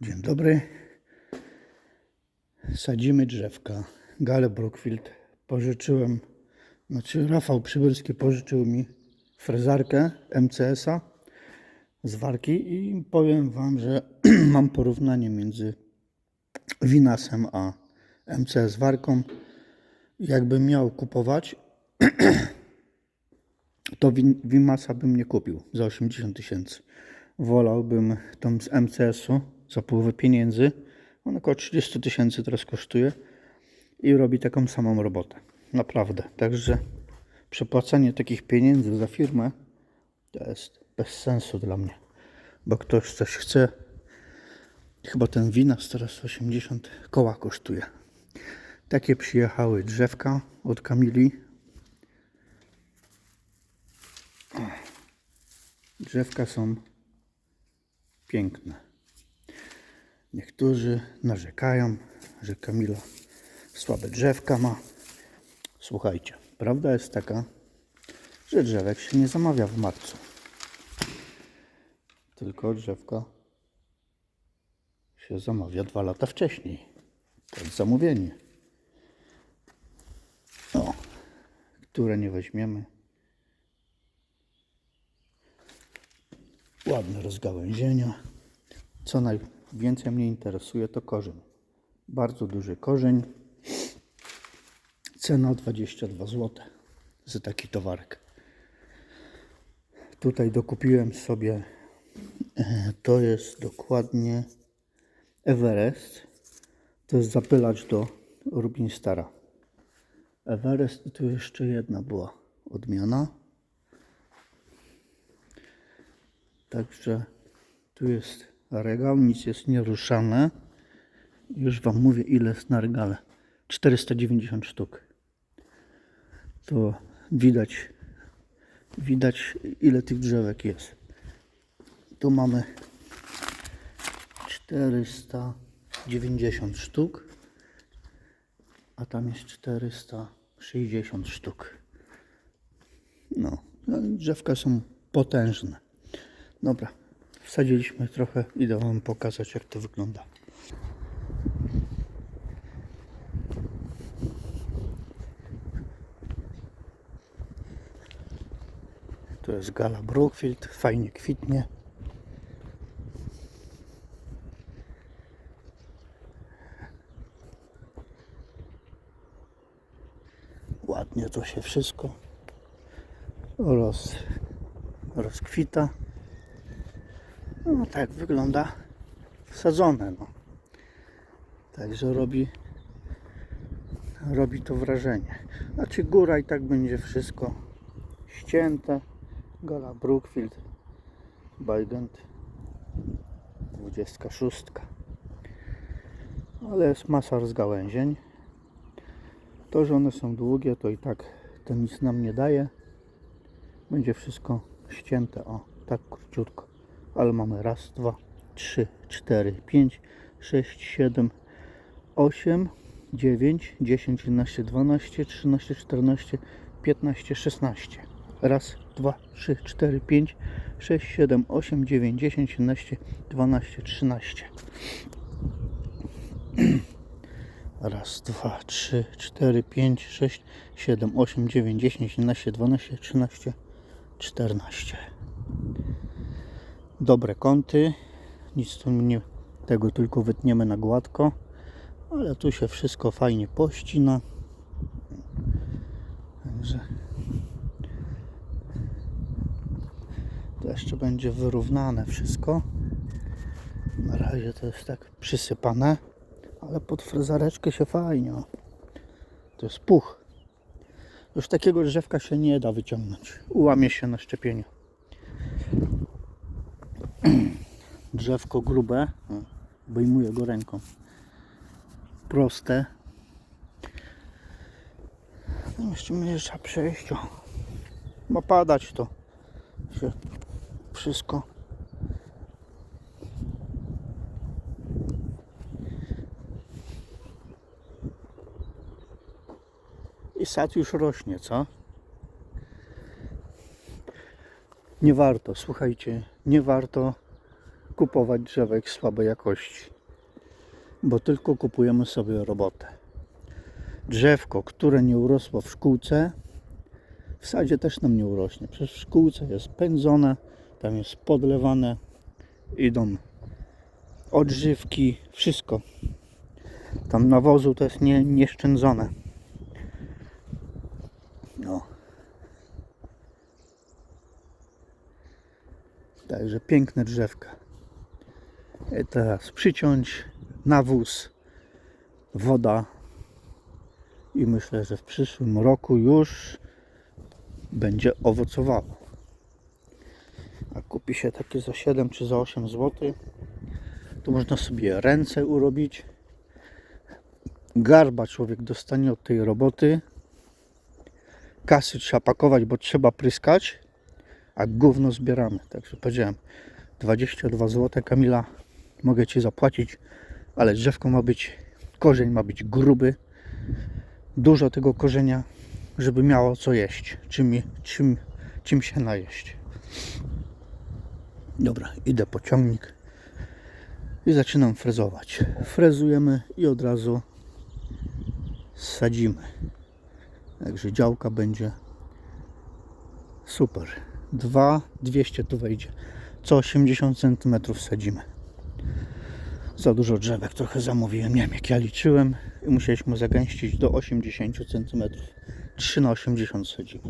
Dzień dobry. Sadzimy drzewka. Gale Brookfield pożyczyłem, znaczy Rafał Przybylski pożyczył mi frezarkę MCS-a z warki i powiem Wam, że mam porównanie między Winasem a MCS warką. Jakbym miał kupować, to Win- Wimasa bym nie kupił za 80 tysięcy. Wolałbym tą z MCS-u za połowę pieniędzy. On około 30 tysięcy teraz kosztuje i robi taką samą robotę. Naprawdę. Także przepłacanie takich pieniędzy za firmę to jest bez sensu dla mnie. Bo ktoś coś chce. Chyba ten Winas teraz 80 koła kosztuje. Takie przyjechały drzewka od Kamili. Drzewka są piękne. Niektórzy narzekają, że Kamila słabe drzewka ma. Słuchajcie, prawda jest taka, że drzewek się nie zamawia w marcu. Tylko drzewka się zamawia dwa lata wcześniej. To jest zamówienie. O, które nie weźmiemy. Ładne rozgałęzienia. Co najwięcej mnie interesuje to korzeń. Bardzo duży korzeń. Cena 22 zł za taki towarek. Tutaj dokupiłem sobie, e, to jest dokładnie Everest. To jest zapylacz do Rubinstara. Everest i tu jeszcze jedna była odmiana. Także tu jest regał, nic jest nieruszane. Już Wam mówię ile jest na regale. 490 sztuk. To widać, widać ile tych drzewek jest. Tu mamy 490 sztuk, a tam jest 460 sztuk. No, no drzewka są potężne. Dobra, wsadziliśmy trochę, idę Wam pokazać jak to wygląda. To jest gala Brookfield, fajnie kwitnie. Ładnie to się wszystko roz, rozkwita. No tak wygląda wsadzone. No. Także robi, robi to wrażenie. Znaczy góra i tak będzie wszystko ścięte. Gola Brookfield Bygant 26. Ale jest masa rozgałęzień. To, że one są długie, to i tak to nic nam nie daje. Będzie wszystko ścięte, o, tak króciutko. Ale mamy raz, dwa, trzy, cztery, pięć, sześć, siedem, osiem, dziewięć, dziesięć, jedenaście, dwanaście, trzynaście, czternaście, piętnaście, szesnaście. Raz, dwa, trzy, cztery, pięć, sześć, siedem, osiem, dziewięć, dziesięć, jedenaście, dwanaście, trzynaście. Raz, dwa, trzy, cztery, pięć, sześć, siedem, osiem, dziewięć, dziesięć, jedenaście, dwanaście, trzynaście, czternaście. Dobre kąty. Nic tu nie, tego tylko wytniemy na gładko. Ale tu się wszystko fajnie pościna. Także to jeszcze będzie wyrównane wszystko. Na razie to jest tak przysypane, ale pod frezareczkę się fajnie. To jest puch. Już takiego drzewka się nie da wyciągnąć. Ułamie się na szczepieniu. Drzewko grube. Obejmuję go ręką. Proste. No jeszcze będzie trzeba przejść. Ma padać to. Się wszystko. I sad już rośnie, co? Nie warto, słuchajcie, nie warto kupować drzewek słabej jakości, bo tylko kupujemy sobie robotę. Drzewko, które nie urosło w szkółce, w sadzie też nam nie urośnie. W szkółce jest pędzone, tam jest podlewane, idą odżywki, wszystko. Tam nawozu to jest nie, nieszczędzone. No. Także piękne drzewka. I teraz przyciąć, nawóz, woda i myślę, że w przyszłym roku już będzie owocowało. A kupi się takie za 7 czy za 8 zł, to można sobie ręce urobić. Garba człowiek dostanie od tej roboty. Kasy trzeba pakować, bo trzeba pryskać, a gówno zbieramy. Także powiedziałem 22 zł Kamila, mogę Ci zapłacić, ale drzewko ma być, korzeń ma być gruby, dużo tego korzenia, żeby miało co jeść, czym, czym, czym się najeść. Dobra, idę po ciągnik i zaczynam frezować. Frezujemy i od razu sadzimy. Także działka będzie super. 2 200 tu wejdzie. Co 80 cm sadzimy. Za dużo drzewek trochę zamówiłem. Nie wiem jak ja liczyłem i musieliśmy zagęścić do 80 cm. 3 na 80 sadzimy.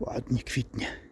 Ładnie kwitnie.